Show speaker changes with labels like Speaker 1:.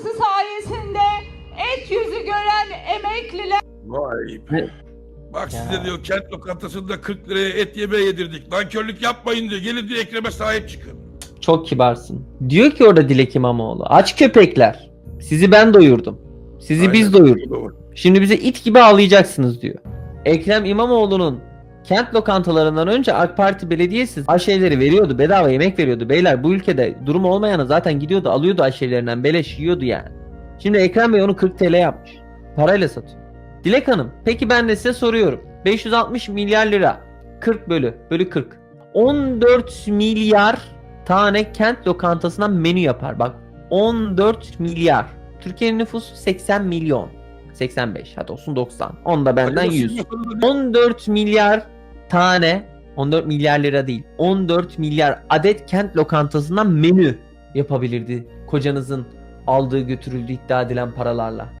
Speaker 1: katkısı sayesinde et yüzü gören emekliler...
Speaker 2: Vay be. Bak
Speaker 3: ya.
Speaker 2: size diyor kent lokantasında 40 liraya et yemeğe yedirdik. Nankörlük yapmayın diyor. Gelin diyor Ekrem'e sahip çıkın.
Speaker 3: Çok kibarsın. Diyor ki orada Dilek İmamoğlu. Aç köpekler. Sizi ben doyurdum. Sizi
Speaker 2: Aynen.
Speaker 3: biz
Speaker 2: doyurduk.
Speaker 3: Şimdi bize it gibi ağlayacaksınız diyor. Ekrem İmamoğlu'nun kent lokantalarından önce AK Parti belediyesi aşeleri veriyordu. Bedava yemek veriyordu. Beyler bu ülkede durum olmayana zaten gidiyordu alıyordu aşelerinden beleş yiyordu yani. Şimdi Ekrem Bey onu 40 TL yapmış. Parayla satıyor. Dilek Hanım peki ben de size soruyorum. 560 milyar lira 40 bölü bölü 40. 14 milyar tane kent lokantasından menü yapar. Bak 14 milyar. Türkiye'nin nüfusu 80 milyon. 85 hadi olsun 90. Onda benden
Speaker 2: Hadi
Speaker 3: 100.
Speaker 2: bakın,
Speaker 3: 14 milyar tane 14 milyar lira değil 14 milyar adet kent lokantasından menü yapabilirdi kocanızın aldığı götürüldüğü iddia edilen paralarla.